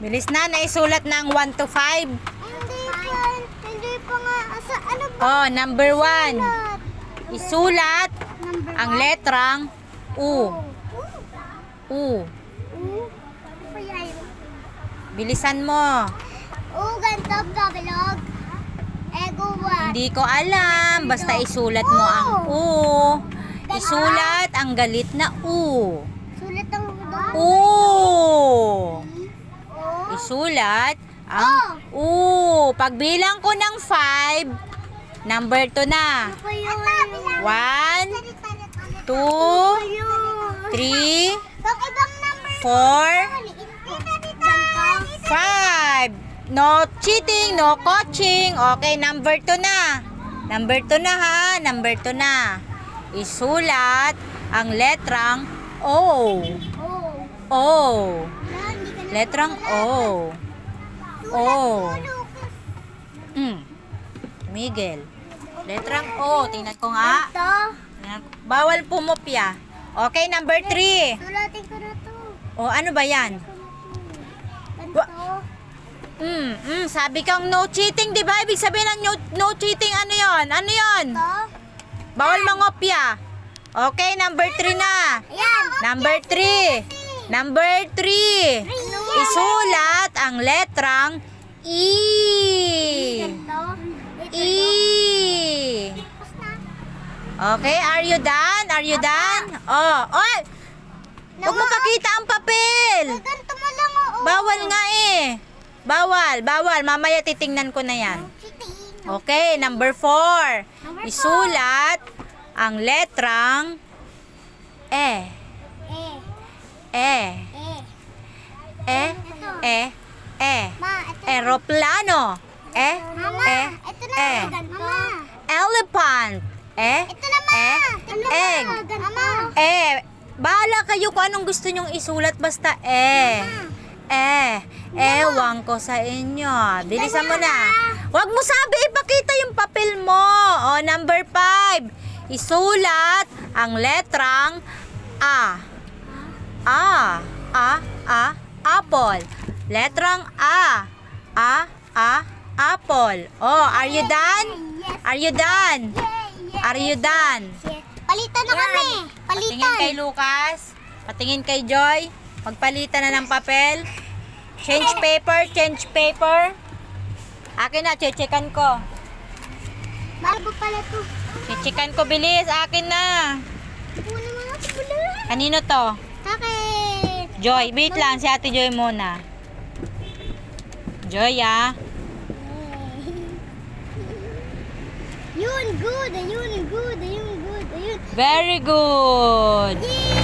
Bilis na, naisulat ng 1 to 5. Hindi pa, hindi pa nga. Asa, ano ba? Oh, number 1. Sulat? Isulat Number ang one? letrang U. U. U. Ano? Bilisan mo. U, ganito, gabilog. Ego, what? Hindi ko alam. Basta isulat mo ang U. Isulat ang galit na U. Sulat ang. U. U. Isulat ang U. Pagbilang ko ng 5, number 2 na. Ano pa yun? 1, Palit-palit-palit. 2, Ayun. 3, Pag ibang number. 4, Ganito. 5. No cheating, no coaching. Okay, number 2 na. Number 2 na ha. Number 2 na. Isulat ang letrang O. Oh. O. Letrang O. O. Lucas. Mm. Miguel. Letrang O. Tingnan ko nga. Ito. Bawal pumupya. Okay, number 3. Sulatin ko na to. O, ano ba yan? Ganito. Mm, mm, sabi kang no cheating, di ba? Ibig sabihin ng no, no cheating, ano yon? Ano yon? Ito. Bawal mangopya. Okay, number 3 na. Ayan. Number 3. Number 3. Isulat ang letrang E. E. Okay, are you done? Are you done? Oh, oh! Huwag mo pakita ang papel. Ganito mo lang, oo. Bawal nga eh. Bawal, bawal. Mamaya titingnan ko na yan. Okay, number 4. Number Isulat ang letrang E. Eh. E. Eh. E. E. E. Ma, ito. Aeroplano. E. Mama, E. ito na. E. Ganito. Elephant. E. Ito na, ma. E. Ito Egg. Mama. E. Bahala kayo kung anong gusto nyong isulat basta E. Eh, ewan ko sa inyo. Bilisan mo na. Huwag mo sabi, ipakita yung papel mo. O, number 5. Isulat ang letrang A. A. A. A. Apple. Letrang A. A. A. Apple. Oh, are you done? Yes. Are you done? Are you done? Palitan na kami. Patingin Palitan. kay Lucas. Patingin kay Joy. Magpalitan na ng papel. Change paper, change paper. Akin na, checkan ko. Bago pala to. Checkan ko, bilis. Akin na. Kanino to? Bakit? Joy, wait lang. Si ate Joy muna. Joy, ah. Yun, good. Ayun, good. Ayun, good. Ayun. Very good.